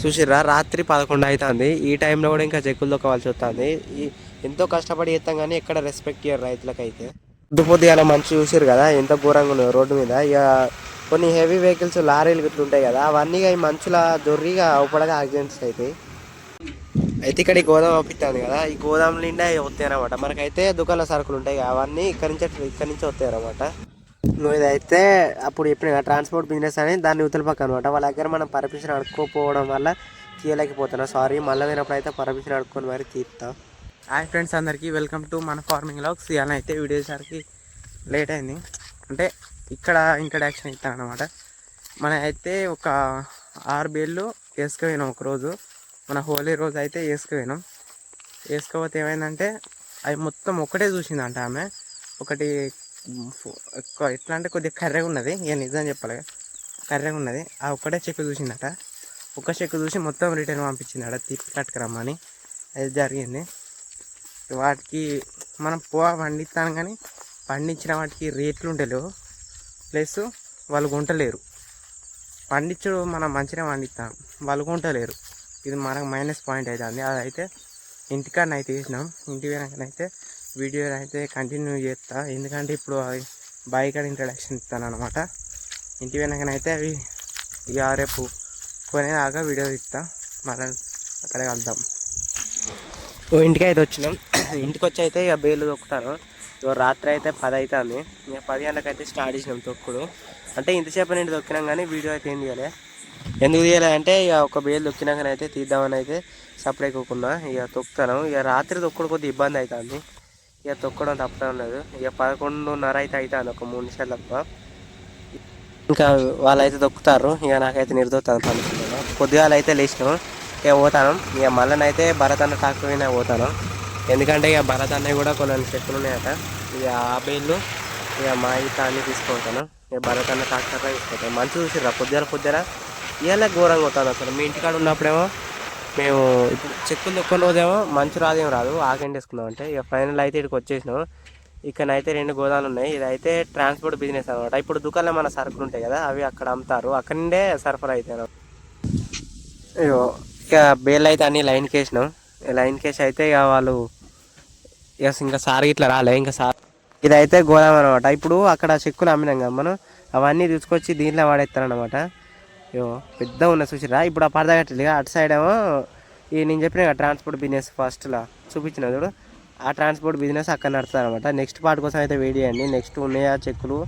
చూసిర్రా? రాత్రి పదకొండు అవుతుంది ఈ టైంలో కూడా ఇంకా చెక్కులు దొక్కవలసి వస్తుంది. ఈ ఎంతో కష్టపడి చేస్తాం కానీ ఎక్కడ రెస్పెక్ట్ ఇయ్యరు రైతులకైతే. పొద్దు పొద్దుగాల మంచి చూసిరు కదా ఎంత ఘోరంగా ఉన్నది రోడ్డు మీద. ఇక కొన్ని హెవీ వెహికల్స్ లారీలు గిట్లు ఉంటాయి కదా అవన్నీ ఇక ఈ మంచుల దొర్రిగా అవపడగా యాక్సిడెంట్స్ అవుతాయి అయితే ఇక్కడ ఈ గోదాం పంపిస్తాను కదా ఈ గోదాం నిండా వస్తాయి అనమాట మనకైతే దుకాణాల సరుకులు ఉంటాయి అవన్నీ ఇక్కడి నుంచి ఇక్కడి నుంచి వస్తాయి అనమాట నువ్వు ఇదైతే అప్పుడు చెప్పిన ట్రాన్స్పోర్ట్ బిజినెస్ అని దాన్ని ఉత్తల పక్క అనమాట. వాళ్ళ దగ్గర మనం పర్మిషన్ అడుక్కోపోవడం వల్ల తీయలేకపోతున్నా. సారీ మళ్ళీ వినప్పుడు అయితే పర్మిషన్ అడుక్కొని మరి తీస్తాం హాయ్ ఫ్రెండ్స్ అందరికీ వెల్కమ్ టు మన ఫార్మింగ్ లాగ్స్ ఇవాళ అయితే వీడియోసరికి లేట్ అయింది. అంటే ఇక్కడ ఇంట్రడక్షన్ ఇస్తాను అనమాట మన అయితే ఒక ఆరు బేళ్ళు వేసుకుపోయినాం ఒకరోజు. మన హోలీ రోజు అయితే వేసుకుపోయినాం. వేసుకోకపోతే ఏమైందంటే అవి మొత్తం ఒకటే చూసిందంట ఆమె. ఒకటి ఎట్లా అంటే కొద్దిగా కర్రెగా ఉన్నది ఇక నిజం చెప్పాలి కర్రెగా ఉన్నది ఆ ఒక్కటే చెక్కు చూసిందట. ఒక్క చెక్కు చూసి మొత్తం రిటర్న్ పంపించిందట తిప్పి కట్టుకురమ్మని అది జరిగింది. వాటికి మనం పో పండిస్తాను కానీ పండించిన వాటికి రేట్లు ఉండలేవు ప్లస్ వాళ్ళు కొంటలేరు. పండించడు మనం మంచిగా పండిస్తాం వాళ్ళు కొంటలేరు. ఇది మనకు మైనస్ పాయింట్ అవుతుంది అదైతే అయితే ఇంటికాడనైతే వేసినాం ఇంటి వెనకనైతే వీడియో అయితే కంటిన్యూ చేస్తా. ఎందుకంటే ఇప్పుడు అవి బైక్ అని ఇంట్రడక్షన్ ఇస్తాను అనమాట ఇంటి వెనకనైతే అవి ఇక రేపు కొనేదాకా వీడియో ఇస్తా మళ్ళీ అక్కడ కలుద్దాం. ఓ ఇంటికి అయితే వచ్చినాం. ఇంటికి వచ్చి అయితే ఇక బేలు తొక్కుతాను ఇక రాత్రి అయితే పది అవుతుంది ఇక పది గంటలకైతే స్టార్ట్ చేసినాం తొక్కుడు. అంటే ఇంతసేపు నేను తొక్కినాం కానీ వీడియో అయితే ఏం తీయలే. ఎందుకు తీయలే అంటే ఇక ఒక బేలు తొక్కినాకనైతే అయితే తీద్దామని అయితే సపరేట్ కోకున్నా ఇక తొక్కుతాను. ఇక రాత్రి తొక్కుడు కొద్దిగా ఇబ్బంది అవుతుంది ఇక తొక్కడం తప్పడం లేదు. ఇక పదకొండున్నర అయితే అవుతుంది ఒక మూడు నిమిషాలు తప్ప. ఇంకా వాళ్ళైతే తొక్కుతారు. ఇక నాకైతే నిర్దోతాను పనుకున్నాను పొద్దుగాల అయితే లేచినాం. ఇక పోతాను. ఇక మళ్ళనైతే భరత్ అన్న ట్రాక్టర్ మీద పోతాను. ఎందుకంటే ఇక భరత్ అన్నయ్య కూడా కొన్ని చెట్లు ఉన్నాయట. ఇక ఆ బేళ్ళు ఇక మా ఇత అన్ని తీసుకుంటాను. ఇక భరత్ అన్న ట్రాక్టర్ తీసుకుంటాను. మంచి చూసిర్రా పొద్దుగాల పొద్దున? ఇవాళ ఘోరంగా పోతాను అసలు. మీ ఇంటికాడ ఉన్నప్పుడేమో మేము ఇప్పుడు చెక్కులు తొక్కుని రోజేమో మంచి రాదేం రాదు ఆకెండేసుకున్నాం అంటే. ఇక ఫైనల్ అయితే ఇక్కడికి వచ్చేసినాం. ఇక్కడైతే రెండు గోదాములు ఉన్నాయి. ఇదైతే ట్రాన్స్పోర్ట్ బిజినెస్ అనమాట ఇప్పుడు దుకాణంలో మన సరుకులు ఉంటాయి కదా అవి అక్కడ అమ్ముతారు. అక్కడ నుండే సరఫరా అవుతారు అయ్యో ఇక బేల్ అయితే అన్ని లైన్కి వేసినాం లైన్ లైన్కి వేసి అయితే ఇక వాళ్ళు ఇక ఇంకా సార్ ఇట్లా రాలే. ఇంకా సార్ ఇదైతే గోదాం అనమాట ఇప్పుడు అక్కడ చెక్కులు అమ్మినాం కదా మనం అవన్నీ తీసుకొచ్చి దీంట్లో వాడేస్తారనమాట అయ్యో పెద్ద ఉన్న చూసిరా ఇప్పుడు ఆ పరద కట్టలేదు అటు సైడ్ ఏమో ఈ నేను చెప్పిన ట్రాన్స్పోర్ట్ బిజినెస్ ఫస్ట్లో చూపించిన చూడు. ఆ ట్రాన్స్పోర్ట్ బిజినెస్ అక్కడ నడుస్తుంది అనమాట నెక్స్ట్ పార్ట్ కోసం అయితే వెయిట్ చేయండి. నెక్స్ట్ ఉన్నాయా చెక్కులు?